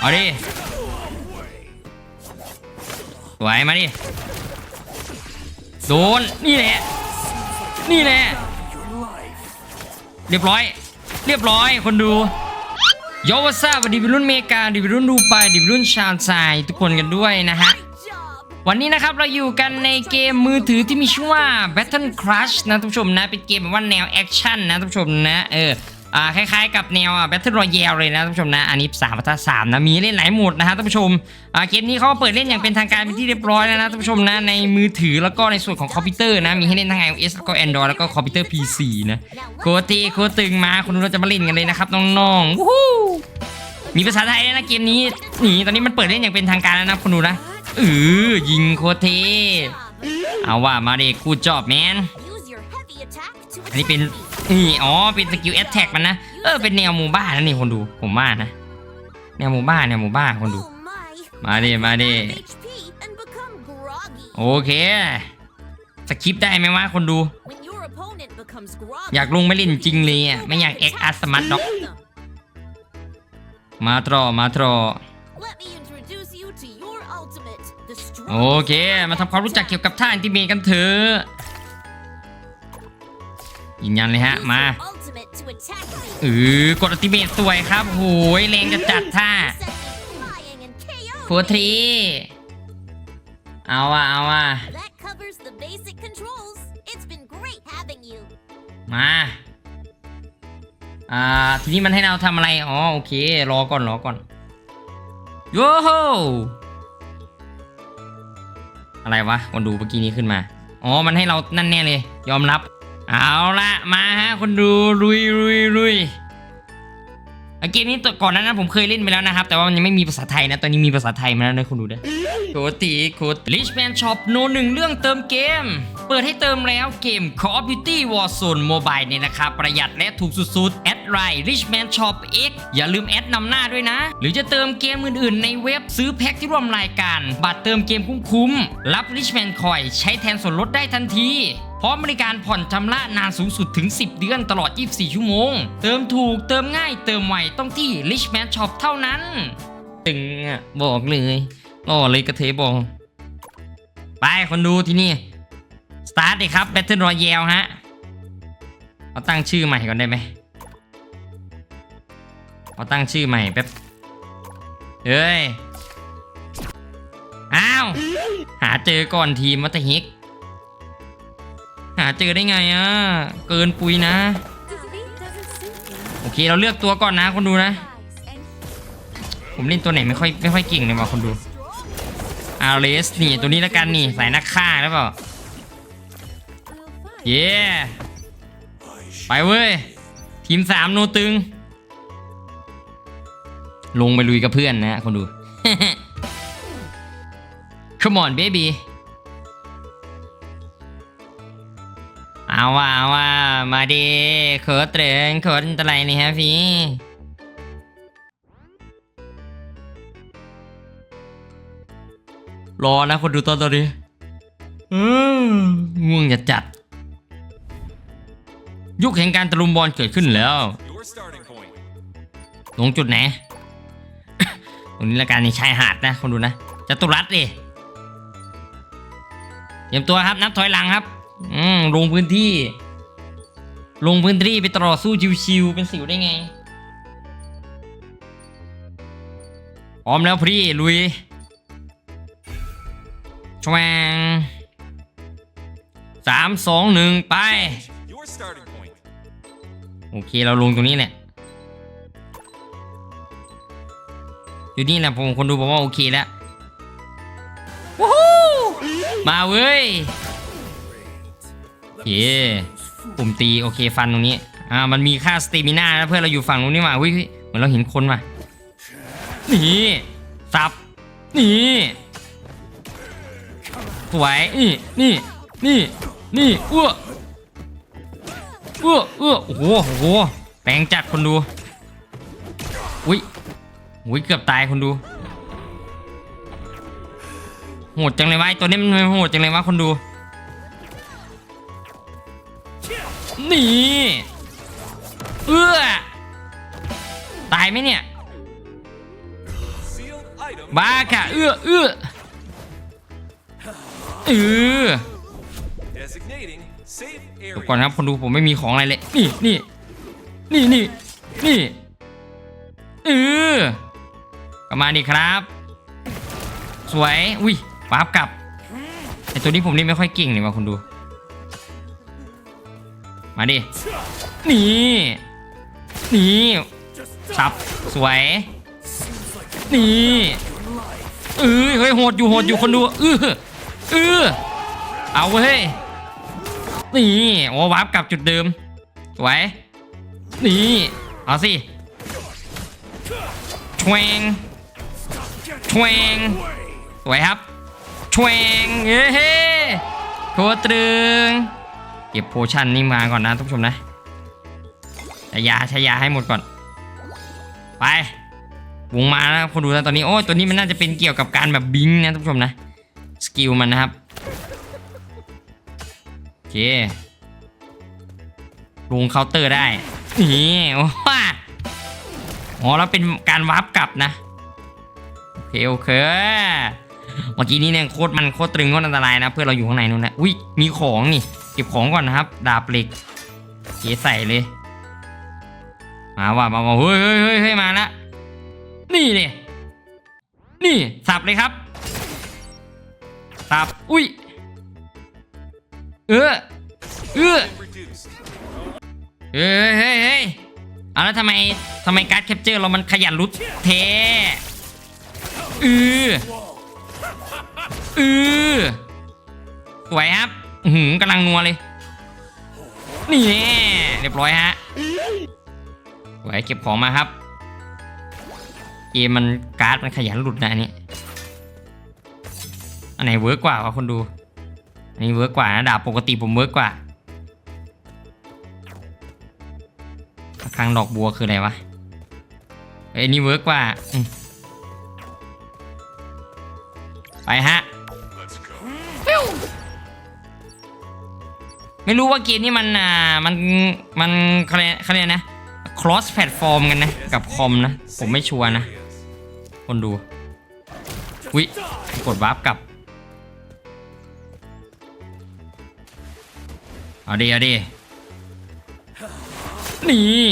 เอาดิไหวมาดิโดนนี่แหละ นี่แหละ เรียบร้อย เรียบร้อยคนดูโยวัสาวัสดีวัยรุ่นเมกาดิวัยรุ่นดูไปดิวัยรุ่นชาวไซทุกคนกันด้วยนะฮะ วันนี้นะครับเราอยู่กันในเกมมือถือที่มีชื่อว่า Battle Crush นะท่านผู้ชมนะ เป็นเกมแบบว่าแนวแอคชั่นนะท่านผู้ชมนะ เออ อ่าคล้ายๆกับแนวอะ Battle Royale เลยนะท่านผู้ชมนะ อันนี้3พัทสามนะมีให้เล่นหลายโหมดนะฮะท่านผู้ชมอ่าเกมนี้เขาเปิดเล่นอย่างเป็นทางการเป็นที่เรียบร้อยแล้วนะท่านผู้ชมนะในมือถือแล้วก็ในส่วนของคอมพิวเตอร์นะมีให้เล่นทั้ง iOS แล้วก็ Android แล้วก็คอมพิวเตอร์ PC นะโคตรตีโคตรตึงมาคุณเราจะมาเล่นกันเลยนะครับน้องๆวู้ฮู้มีภาษาไทยด้วยนะเกมนี้นี่ตอนนี้มันเปิดเล่นอย่างเป็นทางการแล้วนะคุณดูนะเออยิงโคตรเทเอาว่ามาเด็กกูจอบแมนอันนี้เป็น นี่อ๋อเป็นสกิลแอตแทกมันนะเออเป็นแนวหมู่บ้านนะนี่คนดูผมว่านะ แนวหมู่บ้านแนวหมู่บ้านคนดู มาดิมาดิโอเคสคริปได้ไหมวะคนดู อยากลงไม่เล่นจริงเลยอะไม่อยากเอ็กอาร์สมัตดอกมาตรอมาตรอโอเค มาทำความรู้จักเกี่ยวกับท่าอันติเมกันเถอะ ยืนยันเลยฮะมาเออกดอัลติเมตสวยครับโหยแรงจะจัดท่าโคตรีเอาว่ะเอาว่ะ That covers the basic controls. It's been great having you. มาอ่าทีนี้มันให้เราทำอะไร อ๋อโอเค รอก่อนรอก่อนโย่โฮอะไรวะคนดูเมื่อกี้นี้ขึ้นมา อ๋อ มันให้เรานั่นแน่เลย ยอมรับ เอาละมาฮะคนดูลุยลุยลุยเกมนี้ตัวก่อนหนานั้นผมเคยเล่นไปแล้วนะครับ แต่ว่ามันยังไม่มีภาษาไทยนะ ตอนนี้มีภาษาไทยมาแล้วนะคุณดูด้อโคติโคตลิชแมนช็อปโนหนึ่งเรื่องเติมเกม เปิดให้เติมแล้วเกม Call of Duty Warzone Mobile เนี่ยนะครับ ประหยัดและถูกสุดๆ แอดไลน์ Richman Shop X อย่าลืมแอดนำหน้าด้วยนะ หรือจะเติมเกมอื่นๆ ในเว็บซื้อแพ็คที่ร่วมรายการ บัตรเติมเกมคุ้มๆ รับ Richman Coin ใช้แทนส่วนลดได้ทันที พร้อมบริการผ่อนชำระนานสูงสุดถึง 10 เดือนตลอด 24 ชั่วโมง เติมถูกเติมง่ายเติมไวต้องที่ Richman Shop เท่านั้นตึงอะบอกเลยอ๋อเลยกระเทบอกไปคนดูที่นี่สตาร์ทเลยครับ Battle Royale ฮะเอาตั้งชื่อใหม่ก่อนได้ไหมเอาตั้งชื่อใหม่แป๊บเฮ้ย อ้าว หาเจอก่อนทีมวัตเฮก หาเจอได้ไงอะ เกินปุยนะ โอเคเราเลือกตัวก่อนนะคนดูนะ ผมเล่นตัวไหนไม่ค่อยไม่ค่อยเก่งเลยว่ะคนดูอาเลสนี่ตัวนี้แล้วกันนี่สายนักฆ่าหรือเปล่า เย้ไปเว้ย ทีมสามโนตึง ลงไปลุยกับเพื่อนนะคนดู Come on baby เอาว่าเอาว่ามาดีโคตรเตรงโคตรอันตรนี่ฮะพี่ รอนะคนดูตอนตอนนี้อืมง่วงจะจัด ยุคแห่งการตะลุมบอลเกิดขึ้นแล้ว Your starting point. ลงจุดไหน ตรงนี้ละกันในชายหาดนะคนดูนะจตุรัสดิเตรียมตัวครับนับถอยหลังครับ อืมลงพื้นที่ ลงพื้นที่ไปต่อสู้ชิวๆเป็นสิวได้ไงพร้อมแล้วพี่ลุยชวงสามสองหนึ่งไป โอเคเราลงตรงนี้แหละอยู่นี่แหละผมคนดูบอกว่าโอเคแล้ว มาเว้ย เย้ปุ่มตีโอเคฟันตรงนี้ อ่า มันมีค่าสเตมิน่าแล้วเพื่อนเราอยู่ฝั่งนู้นนี่หว่าเฮ้ยเหมือนเราเห็นคนว่ะนี่สับนี่สวยนี่นี่นี่นี่อ้วเอื้อเอื้อโอ้โหโอ้โหแปลงจัดคนดูอุ้ยอุ้ยเกือบตายคนดูโหดจังเลยวะตัวนี้มันโหดจังเลยวะคนดู นี่เอื้อตายไหมเนี่ยบ้าค่ะเอื้อเอื้อเออเดี๋ยวก่อนครับคนดูผมไม่มีของอะไรเลย นี่นี่นี่นี่นี่เออกลับมาดิครับ สวย อุ้ยวาร์ปกลับไอตัวนี้ผมนี่ไม่ค่อยเก่งเลยว่ะคนดู มาดิ นี่ นี่สับ สวย นี่เออเฮ้ยโหดอยู่โหดอยู่คนดูเออเออเอาเว้ย นี่ โอ้วาร์ปกลับจุดเดิม สวย นี่ เอาสิชวงชวงสวยครับชวงเย้เฮ้โคตรึง เก็บโพชั่นนี่มาก่อนนะทุกผู้ชมนะใช้ยาใช้ยาให้หมดก่อน ไปวงมาแล้วคนดูนะตอนนี้โอ้ตัวนี้มันน่าจะเป็นเกี่ยวกับการแบบบิงนะทุกผู้ชมนะสกิลมันนะครับโอเคลงเคาน์เตอร์ได้นี่ว้าอ๋อแล้วเป็นการวาร์ปกลับนะโอเคโอเคเมื่อกี้นี้เนี่ยโคตรมันโคตรตรึงโคตรอันตรายนะ เพื่อนเราอยู่ข้างในนู่นนะอุ้ยมีของนี่ ก็บของก่อนนะครับ ดาบเหล็กเก๋ใส่เลย มาว่ะมาว่ะเฮ้ยเฮ้ยเฮ้ยเฮ้ยมาละนี่เนี่ยนี่สับเลยครับ สับ อุ้ย เออเออเฮ้ยเฮ้ยเฮ้ยเอาแล้วทำไมทำไมการ์ดแคปเจอร์เรามันขยันรุดเทเออเออสวยครับ หือกำลังนัวเลย นี่เรียบร้อยฮะสวยเก็บของมาครับ เกมมันการ์ดมันขยันหลุดนะอันนี้ อันไหนเวิร์กกว่าวะคนดู อันนี้เวิร์กกว่านะดาบปกติผมเวิร์กกว่าครั้งดอกบัวคืออะไรวะเอ้นี่เวิร์กกว่า ไปฮะ ไม่รู้ว่าเกมนี้มันอ่ามันมันเขาเรียกเขาเรียกนะ cross platform กันนะ กับคอมนะ ผมไม่ชัวร์นะ คนดูวิกดวาร์ปกลับ เอาดีเอาดีนี่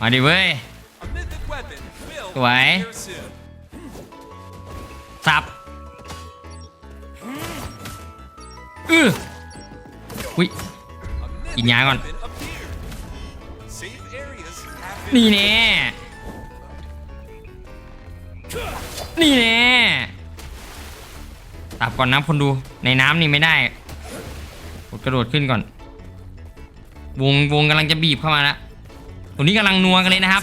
มาดิเว้ย A mythic weapon will Why? appear soon. สับ อือวิ A mythic Nhìn nhái con. weapon appeared. Safe areas have been นี่แน่ นี่แน่ตับก่อนนะคนดู ในน้ำนี่ไม่ได้กดกระโดดขึ้นก่อน วงวงกำลังจะบีบเข้ามาแล้วตรงนี้กำลังนัวกันเลยนะครับ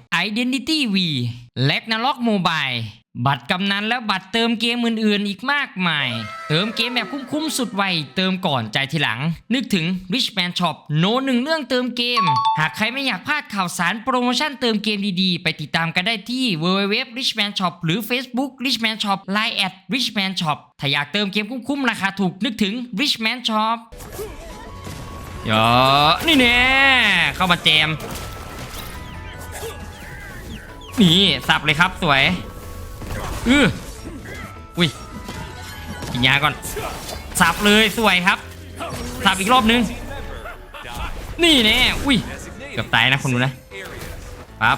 Identity V และนล็อกโมบายบัตรกำนันและบัตรเติมเกมอื่นๆ อีกมากมาย เติมเกมแบบคุ้มๆ สุดไว เติมก่อนใจทีหลัง นึกถึง Richman Shop โนหนึ่งเรื่องเติมเกม หากใครไม่อยากพลาดข่าวสารโปรโมชั่นเติมเกมดีๆ ไปติดตามกันได้ที่ www richman shop หรือ Facebook richman shop line at richman shop ถ้าอยากเติมเกมคุ้มๆ ราคาถูกนึกถึง richman shop เดี๋ยวนี่แน่เข้ามาแจม นี่สับเลยครับสวยอืออุ้ยกินยาก่อน สับเลยสวยครับ สับอีกรอบนึง นี่แน่อุ้ยเกือบตายนะคนดูนะปั๊บ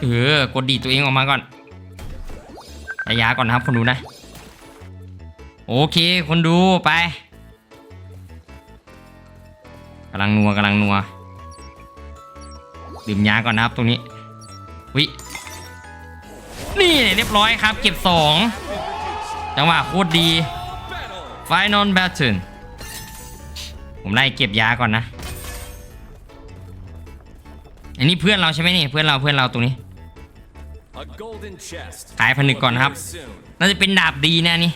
เออกดดีตัวเองออกมาก่อนระยาก่อนนะครับคนดูนะ โอเคคนดูไปกำลังนัวกำลังนัวดื่มยาก่อนนะครับตรงนี้ วินี่เรียบร้อยครับ เก็บสองจังหวะโคตรดี Final Battle ผมไล่เก็บยาก่อนนะ อันนี้เพื่อนเราใช่ไหมนี่เพื่อนเราเพื่อนเราตรงนี้ ขายผนึกก่อนครับ น่าจะเป็นดาบดีนะนี่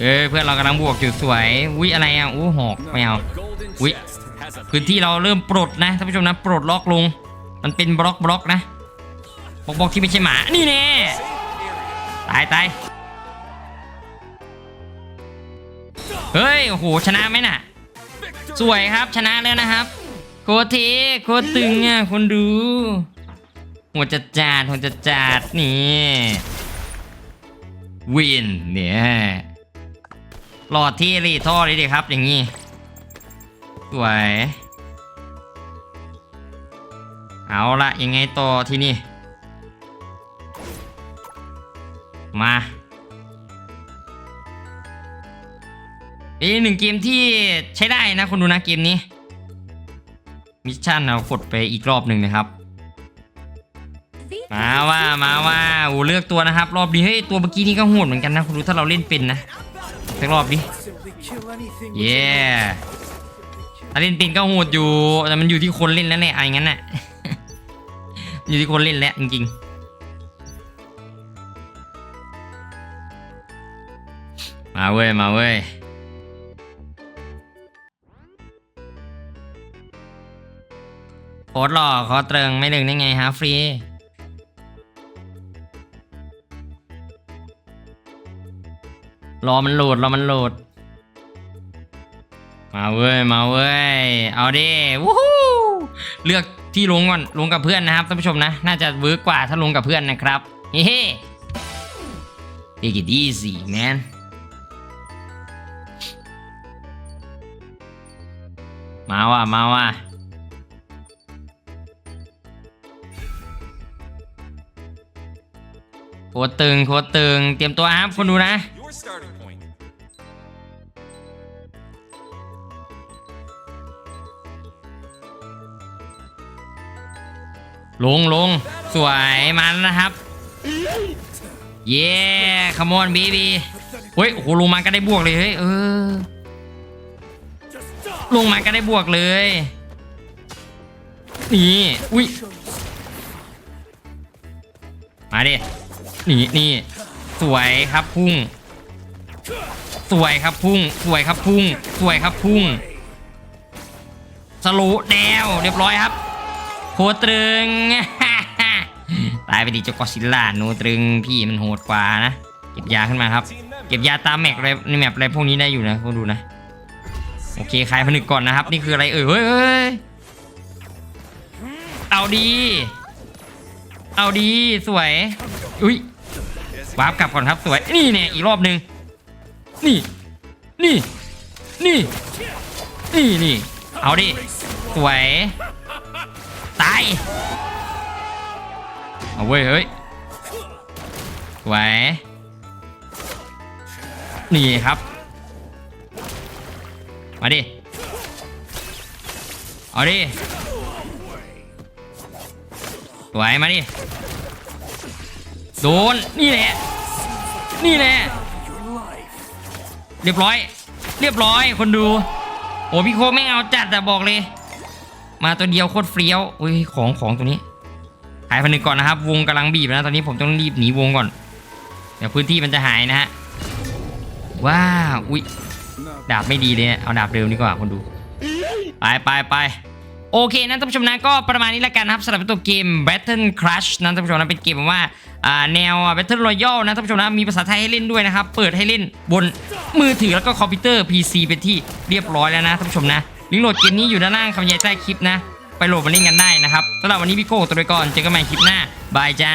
เออเพื่อนเรากำลังบวกอยู่สวย อุ้ยอะไรอะอู้หอกไม่เอา A golden พื้นที่เราเริ่มปลดนะท่านผู้ชมนะปลดล็อกลง มันเป็นบล็อกบล็อกนะบล็อกบล็อกที่ไม่ใช่หมานี่แน่ตายตายเฮ้ยโอ้โหชนะไหมน่ะ สวยครับชนะแล้วนะครับโคตรเทโคตึงอะคนดูหัวจัดจาดหัวจัดจาดนี่วินเนี่ยหลอดที่รีท่อเลยดิครับอย่างนี้ สวย เอาละยังไงต่อที่นี่ มาเป็นอีกหนึ่งเกมที่ใช้ได้นะคนดูนะเกมนี้ มิชชั่นเรากดไปอีกรอบหนึ่งนะครับ มาว่ามาว่าโอ้เลือกตัวนะครับ รอบนี้เฮ้ยตัวเมื่อกี้นี่ก็โหดเหมือนกันนะคุณดูถ้าเราเล่นเป็นนะสักรอบดิเย้ ถ้าเล่นเป็นก็โหดอยู่ แต่มันอยู่ที่คนเล่นแล้วแหละไอ้งั้นน่ะ อยู่ที่คนเล่นแล้วจริงๆ มาเว้ย มาเว้ยโคตรหล่อขอเตรึงไม่ดึงได้ไงฮะฟรีรอมันโหลดรอมันโหลด มาเว้ยมาเว้ยเอาดิวู้ฮู้เลือกที่ลงก่อนลงกับเพื่อนนะครับท่านผู้ชมนะ น่าจะเวิร์กกว่าถ้าลงกับเพื่อนนะครับเฮ้ Take it easy man มาว่ะมาว่ะโคตรตึงโคตรตึงเตรียมตัวครับคนดูนะ ลงลงสวยมันนะครับ เย้ขมอนบีบีเฮ้ยโอ้โหลงมาก็ได้บวกเลยเฮ้ยเออลงมาก็ได้บวกเลยนี่อุ้ยมาดินี่นี่สวยครับพุ่ง สวยครับพุ่ง สวยครับพุ่ง สวยครับพุ่งสโลุแดวเรียบร้อยครับ โคตรึง ตายไปดิเจ้ากอซิลล่าโนตรึงพี่มันโหดกว่านะ เก็บยาขึ้นมาครับ เก็บยาตามแม็กอะไรในแมปอะไรพวกนี้ได้อยู่นะพวกดูนะ โอเคคลายผนึกก่อนนะครับ นี่คืออะไรเอ่ยเฮ้ยเฮ้ยเอาดี เอาดีสวย อุ้ยวาร์ปกลับก่อนครับสวย นี่เนี่ยอีกรอบหนึ่งนี่ นี่ นี่ นี่ นี่ เอาดิ สวยายเอาเว้ยเฮ้ยสวยนี่ครับ มาดิ เอาดิสวยมาดิ โดน นี่แหละ นี่แหละ เรียบร้อย เรียบร้อยคนดู โอ้พี่โคไม่เอาจัดแต่บอกเลย มาตัวเดียวโคตรเฟี้ยวอุ้ยของของตัวนี้ขายพันหนึ่งก่อนนะครับ วงกำลังบีบนะตอนนี้ผมต้องรีบหนีวงก่อน เดี๋ยวพื้นที่มันจะหายนะฮะว้าวอุ้ยดาบไม่ดีเลยเนี่ยเอาดาบเร็วดีกว่าคนดูไปไปไปโอเคนะท่านผู้ชมนะก็ประมาณนี้ละกันนะครับสำหรับตัวเกม Battle Crush นะท่านผู้ชมนะเป็นเกมว่าอ่าแนว Battle Royale นะท่านผู้ชมนะมีภาษาไทยให้เล่นด้วยนะครับ เปิดให้เล่นบนมือถือแล้วก็คอมพิวเตอร์ PC เป็นที่เรียบร้อยแล้วนะท่านผู้ชมนะ ลิงก์โหลดเกมนี้อยู่ด้านล่างคำยายใต้คลิปนะ ไปโหลดมาเล่นกันได้นะครับสำหรับวันนี้พี่โก้ตัวไปก่อนเจอกันใหม่คลิปหน้าบายจ้า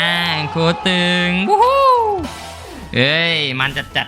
โคตรตึงวู้ฮู้เอ้ยมันจัดจัด